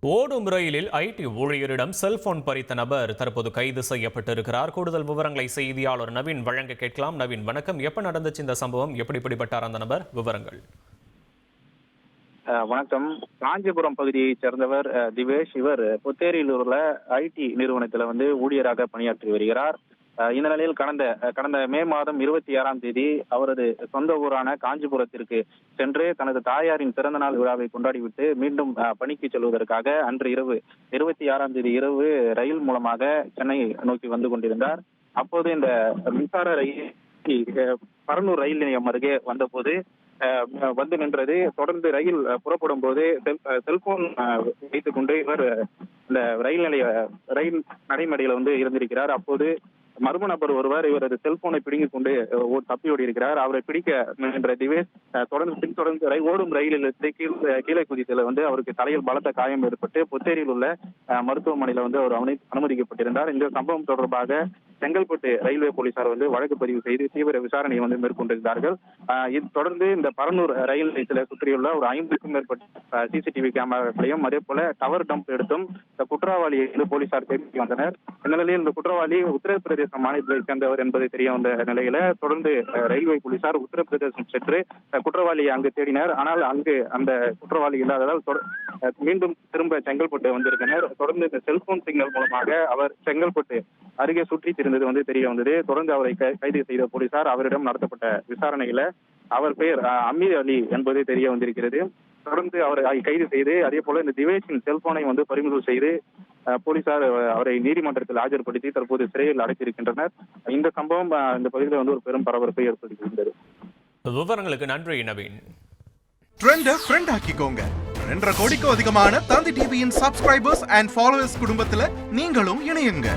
ஓடும் ரயிலில் ID ஊழியரிடம் cellphone பறித்த நபர் தற்போது கைது செய்யப்பட்டிருக்கிறார். கூடுதல் விவரங்களை செய்தியாளர் நவீன் வழங்க கேட்கலாம். நவீன் வணக்கம். எப்ப நடந்துச்சு இந்த சம்பவம்? எப்படி பிடிபட்டார் அந்த நபர்? விவரங்கள். வணக்கம். காஞ்சிபுரம் பகுதியை சேர்ந்தவர் திவேஷ். இவர் புத்தேரியில் உள்ள ஐடி நிறுவனத்துல வந்து ஊழியராக பணியாற்றி வருகிறார். இந்த நிலையில் கடந்த கடந்த மே மாதம் இருபத்தி ஆறாம் தேதி அவரது சொந்த ஊரான காஞ்சிபுரத்திற்கு சென்று தனது தாயாரின் பிறந்தநாள் விழாவை கொண்டாடிவிட்டு மீண்டும் அஹ், பணிக்கு செல்வதற்காக அன்று இரவு இருபத்தி ஆறாம் தேதி இரவு ரயில் மூலமாக சென்னை நோக்கி வந்து கொண்டிருந்தார். அப்போது இந்த மின்சார ரயில் அஹ், பரனூர் ரயில் நிலையம் அருகே வந்தபோது அஹ், வந்து நின்றது. தொடர்ந்து ரயில் புறப்படும் போது செல் செல்போன் அஹ், வைத்துக் கொண்டு இவர் இந்த ரயில் நிலைய ரயில் நடைமேடையில வந்து இருந்திருக்கிறார். அப்போது மர்ம நபர் ஒருவர் இவரது செல்போனை பிடுங்கிக் கொண்டு ஓ- தப்பி ஓடி இருக்கிறார் அவரை பிடிக்க முயன்ற திவேஷ் தொடர்ந்து பின்தொடர்ந்து ரயில் ஓடும் ரயிலில் இருந்து கீழே குதித்தல வந்து அவருக்கு தலையில் பலத்த காயம் ஏற்பட்டு புத்தேரியில் உள்ள மருத்துவமனையில வந்து அவர் அனுமதி- அனுமதிக்கப்பட்டிருந்தார். இந்த சம்பவம் தொடர்பாக செங்கல்பட்டு ரயில்வே போலீசார் வந்து வழக்கு பதிவு செய்து தீவிர விசாரணையை வந்து மேற்கொண்டிருந்தார்கள். இது தொடர்ந்து இந்த பரனூர் ரயில் நிலையத்தில் சுற்றியுள்ள ஒரு ஐம்பதுக்கும் மேற்பட்ட சிசிடிவி கேமராக்களையும் அதே போல டவர் டம்ப் எடுத்தும் இந்த குற்றவாளியை வந்து போலீசார் தேடி வந்தனர். இந்த நிலையில் இந்த குற்றவாளி உத்தரப்பிரதேச மாநிலத்தை சேர்ந்தவர் என்பது தெரிய வந்த நிலையில தொடர்ந்து ரயில்வே போலீசார் உத்தரப்பிரதேசம் சென்று குற்றவாளியை அங்கு தேடினர். ஆனால் அங்கு அந்த குற்றவாளி இல்லாததால் மீண்டும் திரும்ப செங்கல்பட்டு வந்திருந்தனர். தொடர்ந்து இந்த செல்போன் சிக்னல் மூலமாக அவர் செங்கல்பட்டு அருகே சுற்றி திரிந்தது வந்து தெரிய வந்தது. தொடர்ந்து அவரை கை- கைது செய்த போலீசார் அவரிடம் நடத்தப்பட்ட விசாரணையில அவர் பெயர் அமீர் அலி என்பது தெரிய வந்திருக்கிறது. தொடர்ந்து அவரை கைது செய்து அதே போல இந்த திவேஷின் செல்போனை வந்து பறிமுதல் செய்து போலீசார் அவரை நீதிமன்றத்தில் ஆஜர்படுத்தி தற்போது சிறையில் அடைத்திருக்கின்றனர். இந்த சம்பவம் இந்த பகுதியில் வந்து ஒரு பெரும் பரபரப்பை ஏற்படுத்தியிருந்தது. விவரங்களுக்கு நன்றி நவீன். ட்ரெண்ட ஃப்ரெண்ட் ஆக்கிக்கோங்க. ரெண்டரை கோடிக்கும் அதிகமான தந்தி டிவியின் சப்ஸ்கிரைபர்ஸ் அண்ட் ஃபாலோவர்ஸ் குடும்பத்துல நீங்களும் இணையுங்க.